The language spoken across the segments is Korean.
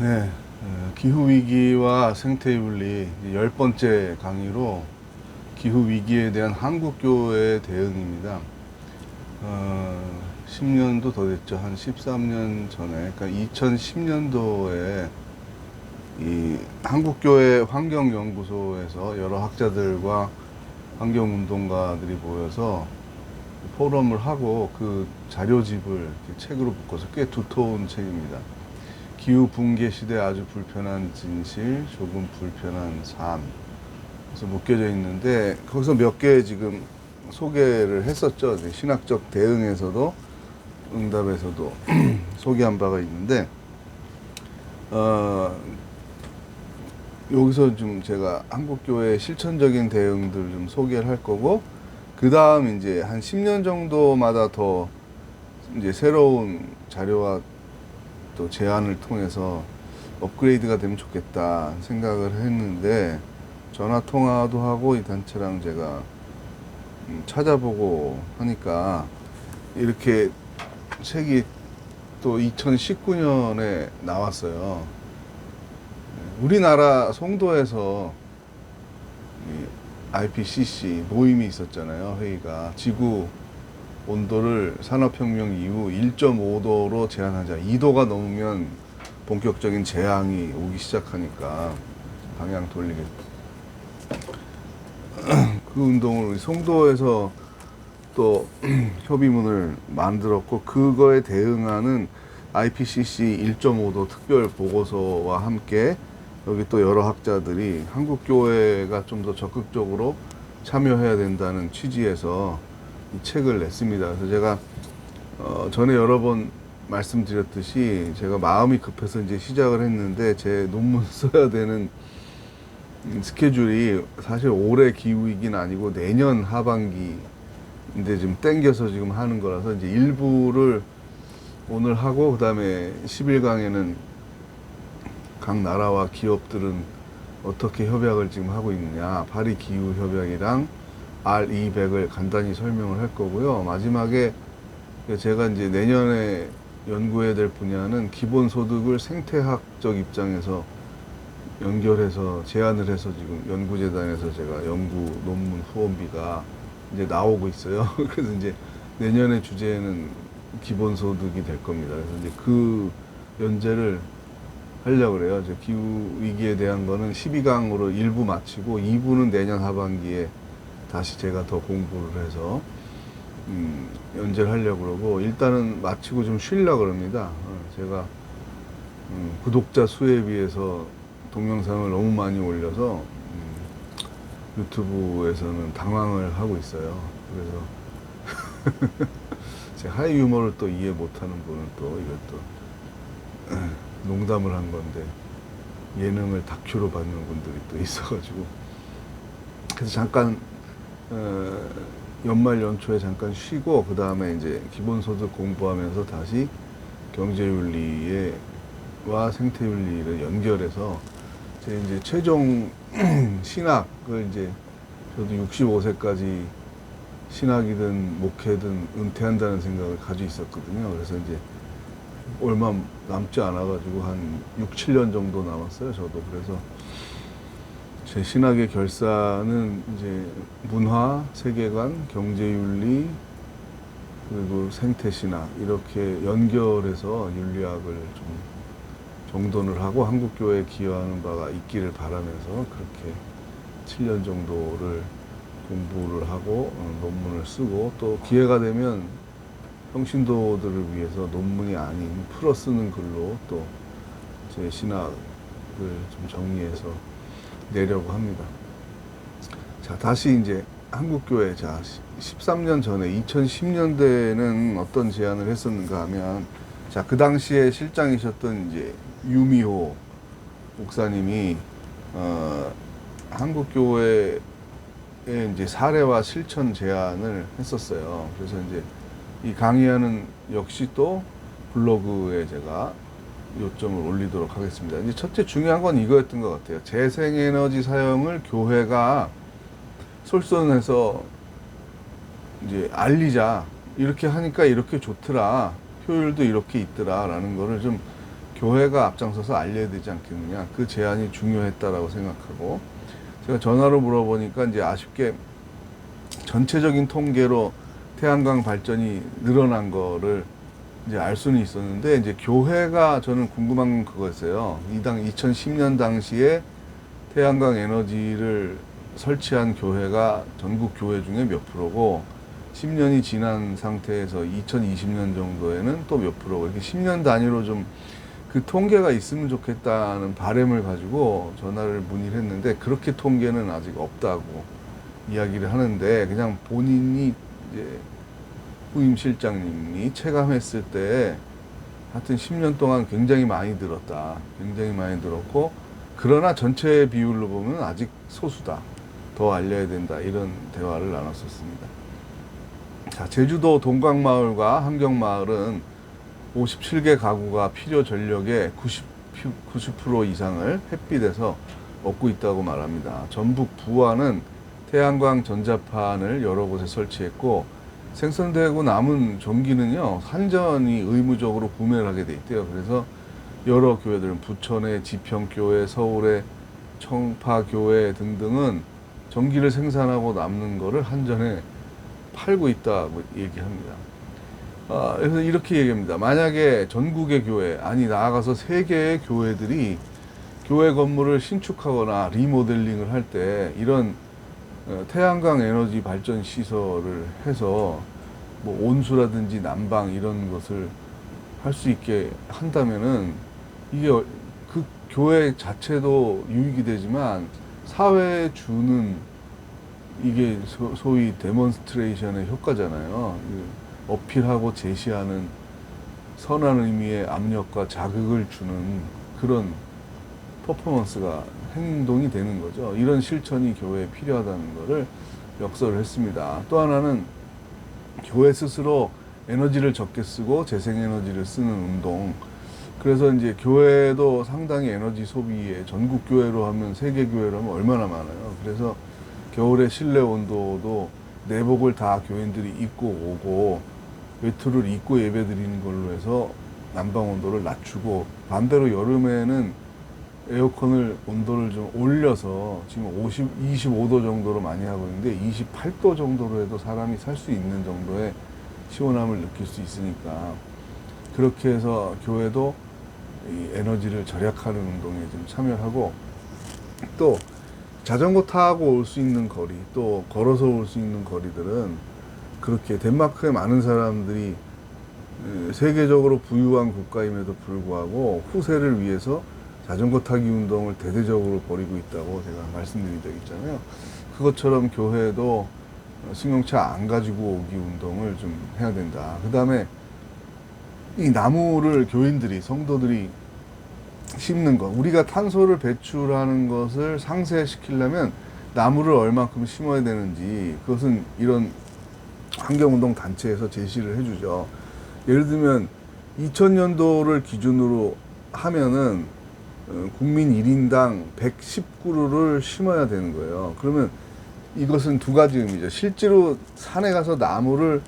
네, 어, 기후 위기와 생태 윤리 이제 열 번째 강의로 기후 위기에 대한 한국 교회의 대응입니다. 어, 10년도 더 됐죠. 한 13년 전에, 그러니까 2010년도에 이 한국교회 환경연구소에서 여러 학자들과 환경운동가들이 모여서 포럼을 하고 그 자료집을 책으로 묶어서 꽤 두터운 책입니다. 기후 붕괴 시대 아주 불편한 진실, 조금 불편한 삶. 그래서 묶여져 있는데 거기서 몇 개 지금 소개를 했었죠. 신학적 대응에서도 응답에서도 소개한 바가 있는데 어, 여기서 좀 제가 한국 교회 실천적인 대응들 좀 소개를 할 거고 그 다음 이제 한 10년 정도마다 더 이제 새로운 자료와 또 제안을 통해서 업그레이드가 되면 좋겠다 생각을 했는데 전화 통화도 하고 이 단체랑 제가 음, 찾아보고 하니까 이렇게 책이 또 2019년에 나왔어요. 우리나라 송도에서 이 IPCC 모임이 있었잖아요. 회의가 지구 온도를 산업혁명 이후 1.5도로 제한하자. 2도가 넘으면 본격적인 재앙이 오기 시작하니까 방향 돌리겠다. 그 운동을 우리 송도에서 또 협의문을 만들었고 그거에 대응하는 IPCC 1.5도 특별 보고서와 함께 여기 또 여러 학자들이 한국 교회가 좀 더 적극적으로 참여해야 된다는 취지에서 이 책을 냈습니다. 그래서 제가 어, 전에 여러 번 말씀드렸듯이 제가 마음이 급해서 이제 시작을 했는데 제 논문 써야 되는 음, 스케줄이 사실 올해 기후이긴 아니고 내년 하반기인데 좀 땡겨서 지금 하는 거라서 이제 일부를 오늘 하고 그다음에 10일강에는 각 나라와 기업들은 어떻게 협약을 지금 하고 있느냐 파리 기후 협약이랑 R200을 간단히 설명을 할 거고요. 마지막에 제가 이제 내년에 연구해야 될 분야는 기본 소득을 생태학적 입장에서 연결해서 제안을 해서 지금 연구재단에서 제가 연구 논문 후원비가 이제 나오고 있어요. 그래서 이제 내년의 주제는 기본 소득이 될 겁니다. 그래서 이제 그 연재를 하려고 그래요. 이제 기후 위기에 대한 거는 12강으로 일부 마치고 2부는 내년 하반기에 다시 제가 더 공부를 해서 음, 연재를 하려고 그러고 일단은 마치고 좀 쉬려고 그럽니다. 어, 제가 음, 구독자 수에 비해서 동영상을 너무 많이 올려서 음, 유튜브에서는 당황을 하고 있어요. 그래서 제 하이 유머를 또 이해 못하는 분은 또 이것도 농담을 한 건데 예능을 다큐로 받는 분들이 또 있어가지고 그래서 잠깐 어, 연말 연초에 잠깐 쉬고 그 다음에 이제 기본소득 공부하면서 다시 경제윤리와 생태윤리를 연결해서 제 이제 최종 신학을 이제 저도 65세까지 신학이든 목회든 은퇴한다는 생각을 가지고 있었거든요. 그래서 이제 얼마 남지 않아가지고 한 6, 7년 정도 남았어요. 저도 그래서 제 신학의 결사는 이제 문화, 세계관, 경제윤리 그리고 생태신학 이렇게 연결해서 윤리학을 좀 정돈을 하고 한국교회에 기여하는 바가 있기를 바라면서 그렇게 7년 정도를 공부를 하고 어, 논문을 쓰고 또 기회가 되면 평신도들을 위해서 논문이 아닌 풀어 쓰는 글로 또 제 신학을 좀 정리해서 내려고 합니다. 자, 다시 이제 한국교회, 자, 13년 전에 2010년대에는 어떤 제안을 했었는가 하면, 자, 그 당시에 실장이셨던 이제 유미호 목사님이, 어, 한국교회의 이제 사례와 실천 제안을 했었어요. 그래서 이제 이 강의하는 역시 또 블로그에 제가 요점을 올리도록 하겠습니다. 이제 첫째 중요한 건 이거였던 것 같아요. 재생에너지 사용을 교회가 솔선해서 이제 알리자. 이렇게 하니까 이렇게 좋더라. 효율도 이렇게 있더라라는 거를 좀 교회가 앞장서서 알려야 되지 않겠느냐. 그 제안이 중요했다라고 생각하고 제가 전화로 물어보니까 이제 아쉽게 전체적인 통계로 태양광 발전이 늘어난 거를 이제 알 수는 있었는데 이제 교회가 저는 궁금한 건 그거였어요. 이 당 2010년 당시에 태양광 에너지를 설치한 교회가 전국 교회 중에 몇 프로고 10년이 지난 상태에서 2020년 정도에는 또 몇 프로고 이렇게 10년 단위로 좀 그 통계가 있으면 좋겠다는 바람을 가지고 전화를 문의를 했는데 그렇게 통계는 아직 없다고 이야기를 하는데 그냥 본인이 이제 후임 실장님이 체감했을 때 하여튼 10년 동안 굉장히 많이 들었다. 굉장히 많이 들었고 그러나 전체 비율로 보면 아직 소수다. 더 알려야 된다. 이런 대화를 나눴었습니다. 자, 제주도 동강마을과 함경마을은 57개 가구가 필요 전력의 90, 90% 이상을 햇빛에서 얻고 있다고 말합니다. 전북 부안은 태양광 전자판을 여러 곳에 설치했고 생산되고 남은 전기는요 한전이 의무적으로 구매를 하게 돼 있대요. 그래서 여러 교회들은 부천의 지평교회, 서울의 청파교회 등등은 전기를 생산하고 남는 거를 한전에 팔고 있다고 얘기합니다. 아, 그래서 이렇게 얘기합니다. 만약에 전국의 교회, 아니 나아가서 세계의 교회들이 교회 건물을 신축하거나 리모델링을 할 때 이런 어, 태양광 에너지 발전 시설을 해서 뭐 온수라든지 난방 이런 것을 할 수 있게 한다면은 이게 어- 그 교회 자체도 유익이 되지만 사회에 주는 이게 소, 소위 데몬스트레이션의 효과잖아요. 그 어필하고 제시하는 선한 의미의 압력과 자극을 주는 그런 퍼포먼스가 행동이 되는 거죠. 이런 실천이 교회에 필요하다는 것을 역설을 했습니다. 또 하나는 교회 스스로 에너지를 적게 쓰고 재생에너지를 쓰는 운동. 그래서 이제 교회도 상당히 에너지 소비에 전국 교회로 하면 세계 교회로 하면 얼마나 많아요. 그래서 겨울에 실내 온도도 내복을 다 교인들이 입고 오고 외투를 입고 예배 드리는 걸로 해서 난방 온도를 낮추고 반대로 여름에는 에어컨을 온도를 좀 올려서 지금 50, 25도 정도로 많이 하고 있는데 28도 정도로 해도 사람이 살 수 있는 정도의 시원함을 느낄 수 있으니까 그렇게 해서 교회도 이 에너지를 절약하는 운동에 좀 참여하고 또 자전거 타고 올 수 있는 거리 또 걸어서 올 수 있는 거리들은 그렇게 덴마크에 많은 사람들이 에, 세계적으로 부유한 국가임에도 불구하고 후세를 위해서 자전거 타기 운동을 대대적으로 벌이고 있다고 제가 말씀드린 적 있잖아요. 그것처럼 교회도 승용차 안 가지고 오기 운동을 좀 해야 된다. 그 다음에 이 나무를 교인들이, 성도들이 심는 것. 우리가 탄소를 배출하는 것을 상쇄시키려면 나무를 얼만큼 심어야 되는지 그것은 이런 환경운동 단체에서 제시를 해주죠. 예를 들면 2000년도를 기준으로 하면은 어, 국민 1인당 110그루를 심어야 되는 거예요. 그러면 이것은 두 가지 의미죠. 실제로 산에 가서 나무를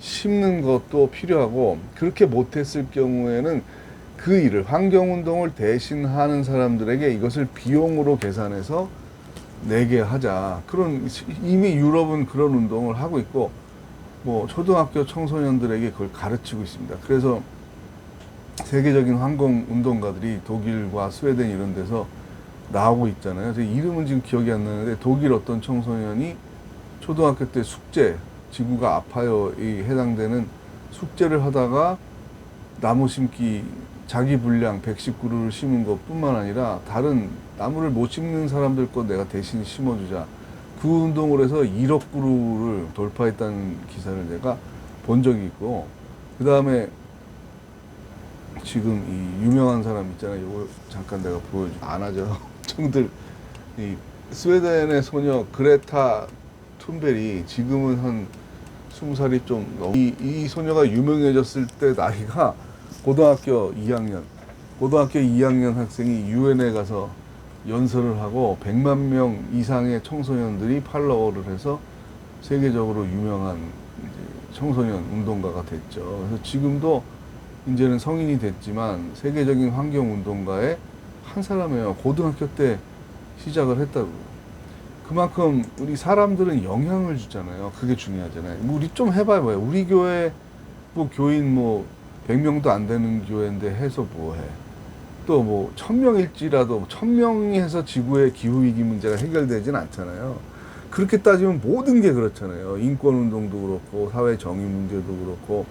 심는 것도 필요하고 그렇게 못했을 경우에는 그 일을 환경운동을 대신하는 사람들에게 이것을 비용으로 계산해서 내게 하자. 그런 이미 유럽은 그런 운동을 하고 있고 뭐 초등학교 청소년들에게 그걸 가르치고 있습니다. 그래서 세계적인 환경 운동가들이 독일과 스웨덴 이런 데서 나오고 있잖아요. 제 이름은 지금 기억이 안 나는데 독일 어떤 청소년이 초등학교 때 숙제 지구가 아파요에 해당되는 숙제를 하다가 나무 심기 자기 분량 119그루를 심은 것뿐만 아니라 다른 나무를 못 심는 사람들 거 내가 대신 심어주자. 그 운동을 해서 1억 그루를 돌파했다는 기사를 내가 본 적이 있고 그 다음에 지금 이 유명한 사람 있잖아요. 이거 잠깐 내가 보여줘. 안 하죠. 청들 이 스웨덴의 소녀 그레타 툰베리 지금은 한 스무 살이 좀 넘. 이, 이 소녀가 유명해졌을 때 나이가 고등학교 2학년. 고등학교 2학년 학생이 유엔에 가서 연설을 하고 100만 명 이상의 청소년들이 팔로워를 해서 세계적으로 유명한 청소년 운동가가 됐죠. 그래서 지금도 이제는 성인이 됐지만 세계적인 환경 운동가의 한 사람이에요. 고등학교 때 시작을 했다고. 그만큼 우리 사람들은 영향을 주잖아요. 그게 중요하잖아요. 뭐 우리 좀 해봐봐요. 우리 교회 뭐 교인 뭐 100명도 안 되는 교회인데 해서 뭐 해. 또뭐 천명일지라도 천명이 해서 지구의 기후위기 문제가 해결되진 않잖아요. 그렇게 따지면 모든 게 그렇잖아요. 인권운동도 그렇고 사회 정의 문제도 그렇고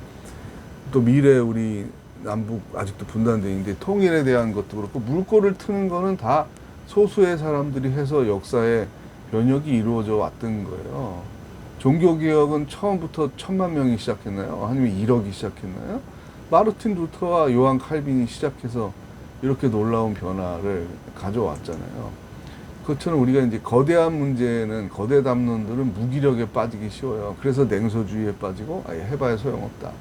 또 미래 우리 남북 아직도 분단돼 있는데 통일에 대한 것도 그렇고 물꼬를 트는 거는 다 소수의 사람들이 해서 역사에 변혁이 이루어져 왔던 거예요. 종교개혁은 처음부터 천만 명이 시작했나요? 아니면 1억이 시작했나요? 마르틴 루터와 요한 칼빈이 시작해서 이렇게 놀라운 변화를 가져왔잖아요. 그것처럼 우리가 이제 거대한 문제는 거대 담론들은 무기력에 빠지기 쉬워요. 그래서 냉소주의에 빠지고 아예 해봐야 소용없다.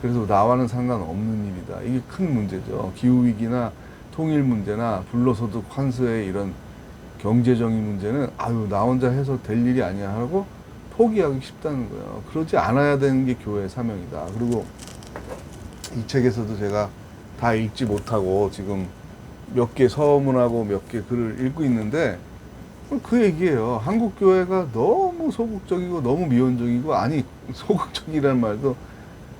그래서 나와는 상관없는 일이다. 이게 큰 문제죠. 기후위기나 통일 문제나 불로소득 환수의 이런 경제적인 문제는 아유 나 혼자 해서 될 일이 아니야 하고 포기하기 쉽다는 거예요. 그러지 않아야 되는 게 교회의 사명이다. 그리고 이 책에서도 제가 다 읽지 못하고 지금 몇 개 서문하고 몇 개 글을 읽고 있는데 그 얘기예요. 한국 교회가 너무 소극적이고 너무 미온적이고 아니 소극적이라는 말도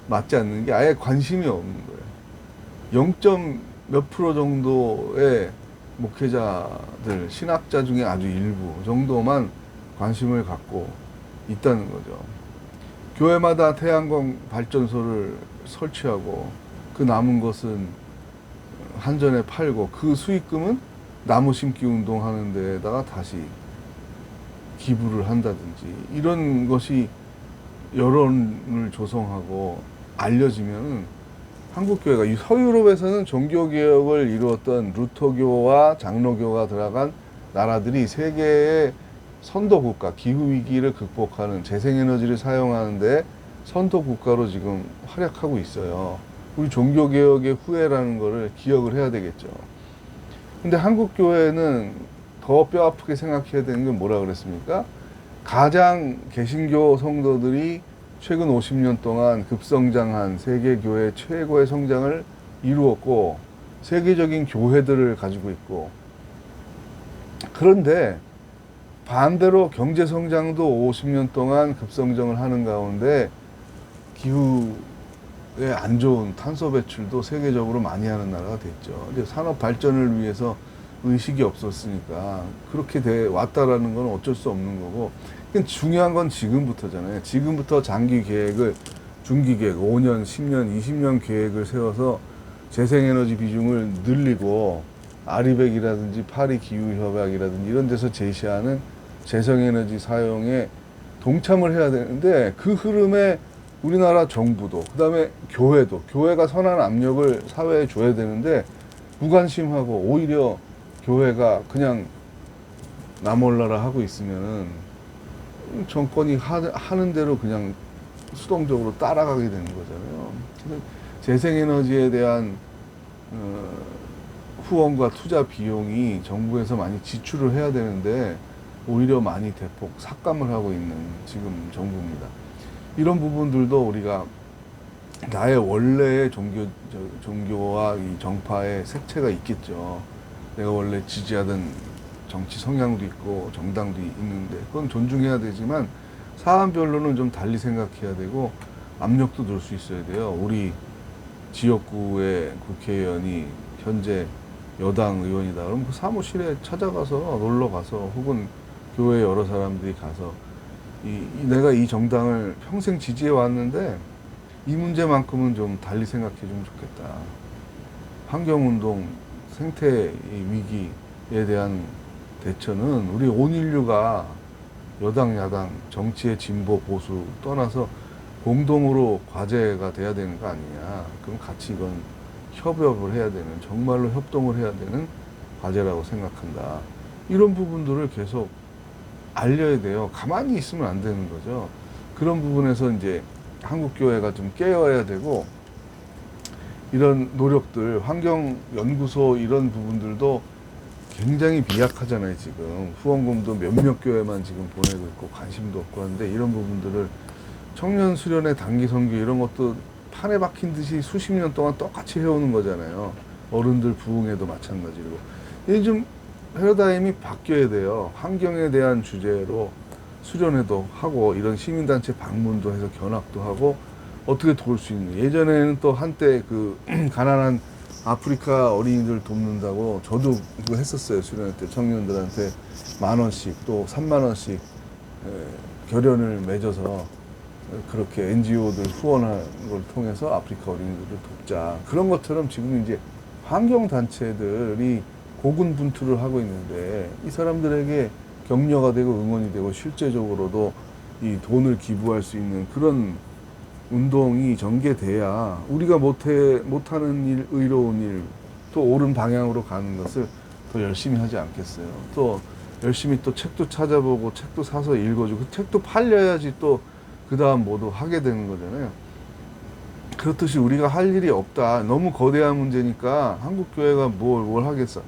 맞지 않는 게 아예 관심이 없는 거예요. 0. 몇 프로 정도의 목회자들, 신학자 중에 아주 일부 정도만 관심을 갖고 있다는 거죠. 교회마다 태양광 발전소를 설치하고 그 남은 것은 한전에 팔고 그 수익금은 나무 심기 운동 하는 데에다가 다시 기부를 한다든지 이런 것이 여론을 조성하고 알려지면은 한국 교회가 이 서유럽에서는 종교 개혁을 이루었던 루터교와 장로교가 들어간 나라들이 세계의 선도 국가, 기후 위기를 극복하는 재생 에너지를 사용하는데 선도 국가로 지금 활약하고 있어요. 우리 종교 개혁의 후예라는 거를 기억을 해야 되겠죠. 근데 한국 교회는 더 뼈 아프게 생각해야 되는 건 뭐라 그랬습니까? 가장 개신교 성도들이 최근 50년 동안 급성장한 세계 교회 최고의 성장을 이루었고 세계적인 교회들을 가지고 있고 그런데 반대로 경제 성장도 50년 동안 급성장을 하는 가운데 기후에 안 좋은 탄소 배출도 세계적으로 많이 하는 나라가 됐죠. 근데 산업 발전을 위해서 의식이 없었으니까 그렇게 돼 왔다라는 건 어쩔 수 없는 거고 중요한 건 지금부터잖아요. 지금부터 장기 계획을 중기 계획 5년, 10년, 20년 계획을 세워서 재생에너지 비중을 늘리고 아리백이라든지 파리 기후협약이라든지 이런 데서 제시하는 재생에너지 사용에 동참을 해야 되는데 그 흐름에 우리나라 정부도 그다음에 교회도 교회가 선한 압력을 사회에 줘야 되는데 무관심하고 오히려 교회가 그냥 나몰라라 하고 있으면은 정권이 하, 하는 대로 그냥 수동적으로 따라가게 되는 거잖아요. 재생에너지에 대한 어, 후원과 투자 비용이 정부에서 많이 지출을 해야 되는데 오히려 많이 대폭 삭감을 하고 있는 지금 정부입니다. 이런 부분들도 우리가 나의 원래의 종교 저, 종교와 이 정파의 색채가 있겠죠. 내가 원래 지지하던 정치 성향도 있고 정당도 있는데 그건 존중해야 되지만 사안별로는 좀 달리 생각해야 되고 압력도 넣을 수 있어야 돼요. 우리 지역구의 국회의원이 현재 여당 의원이다. 그럼 그 사무실에 찾아가서 놀러 가서 혹은 교회 여러 사람들이 가서 이, 이 내가 이 정당을 평생 지지해 왔는데 이 문제만큼은 좀 달리 생각해 주면 좋겠다. 환경운동, 생태 위기에 대한 대처는 우리 온 인류가 여당, 야당, 정치의 진보, 보수 떠나서 공동으로 과제가 돼야 되는 거 아니냐. 그럼 같이 이건 협업을 해야 되는, 정말로 협동을 해야 되는 과제라고 생각한다. 이런 부분들을 계속 알려야 돼요. 가만히 있으면 안 되는 거죠. 그런 부분에서 이제 한국교회가 좀 깨어야 되고, 이런 노력들, 환경연구소 이런 부분들도 굉장히 미약하잖아요, 지금. 후원금도 몇몇 교회만 지금 보내고 있고 관심도 없고 하는데 이런 부분들을 청년 수련회 단기 선교 이런 것도 판에 박힌 듯이 수십 년 동안 똑같이 해오는 거잖아요. 어른들 부흥회도 마찬가지고. 이게 좀 패러다임이 바뀌어야 돼요. 환경에 대한 주제로 수련회도 하고 이런 시민단체 방문도 해서 견학도 하고 어떻게 도울 수 있는 예전에는 또 한때 그 가난한 아프리카 어린이들 돕는다고 저도 그거 했었어요 수련회 때. 청년들한테 만 원씩 또 삼만 원씩 에, 결연을 맺어서 그렇게 NGO들 후원하는 걸 통해서 아프리카 어린이들을 돕자. 그런 것처럼 지금 이제 환경 단체들이 고군분투를 하고 있는데 이 사람들에게 격려가 되고 응원이 되고 실제적으로도 이 돈을 기부할 수 있는 그런 운동이 전개돼야 우리가 못해 못하는 일, 의로운 일, 또 옳은 방향으로 가는 것을 더 열심히 하지 않겠어요. 또 열심히 또 책도 찾아보고 책도 사서 읽어주고 그 책도 팔려야지 또 그 다음 뭐도 하게 되는 거잖아요. 그렇듯이 우리가 할 일이 없다. 너무 거대한 문제니까 한국 교회가 뭘, 뭘 하겠어.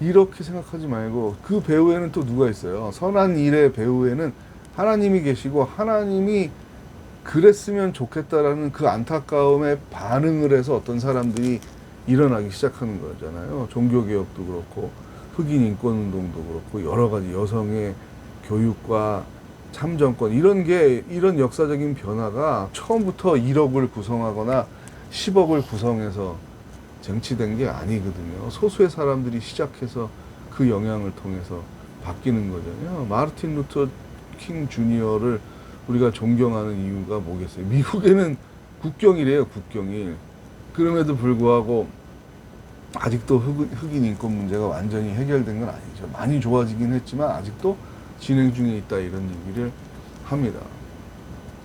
이렇게 생각하지 말고 그 배후에는 또 누가 있어요. 선한 일의 배후에는 하나님이 계시고 하나님이 그랬으면 좋겠다라는 그 안타까움에 반응을 해서 어떤 사람들이 일어나기 시작하는 거잖아요. 종교개혁도 그렇고 흑인 인권운동도 그렇고 여러 가지 여성의 교육과 참정권 이런 게 이런 역사적인 변화가 처음부터 1억을 구성하거나 10억을 구성해서 쟁취된 게 아니거든요. 소수의 사람들이 시작해서 그 영향을 통해서 바뀌는 거잖아요. 마르틴 루터 킹 주니어를 우리가 존경하는 이유가 뭐겠어요? 미국에는 국경일이에요, 국경일. 그럼에도 불구하고 아직도 흑, 흑인 인권 문제가 완전히 해결된 건 아니죠. 많이 좋아지긴 했지만 아직도 진행 중에 있다 이런 얘기를 합니다.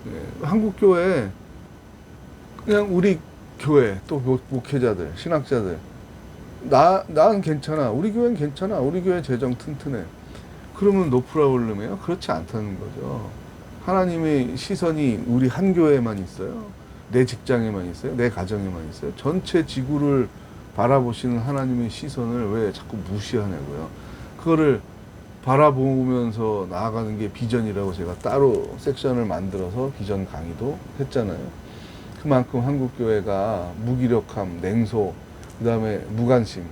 네, 한국 교회 그냥 우리 교회 또 목- 목회자들 신학자들 나 나는 괜찮아 우리 교회는 괜찮아 우리 교회 재정 튼튼해 그러면 노 프라블럼이에요 그렇지 않다는 거죠 하나님의 시선이 우리 한 교회에만 있어요. 내 직장에만 있어요. 내 가정에만 있어요. 전체 지구를 바라보시는 하나님의 시선을 왜 자꾸 무시하냐고요. 그거를 바라보면서 나아가는 게 비전이라고 제가 따로 섹션을 만들어서 비전 강의도 했잖아요. 그만큼 한국 교회가 무기력함, 냉소, 그다음에 무관심에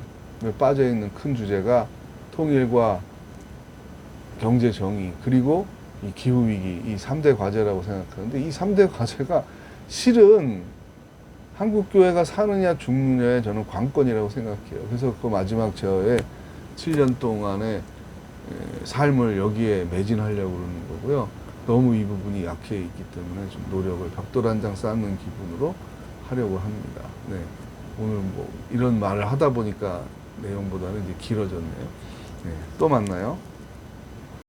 빠져 있는 큰 주제가 통일과 경제 정의 그리고 이 기후 위기 이 3대 과제라고 생각하는데 이 3대 과제가 실은 한국 교회가 사느냐 죽느냐의 저는 관건이라고 생각해요. 그래서 그 마지막 저의 7년 동안의 에, 삶을 여기에 매진하려고 그러는 거고요. 너무 이 부분이 약해 있기 때문에 좀 노력을 벽돌 한 장 쌓는 기분으로 하려고 합니다. 네. 오늘 뭐 이런 말을 하다 보니까 내용보다는 이제 길어졌네요. 네. 또 만나요.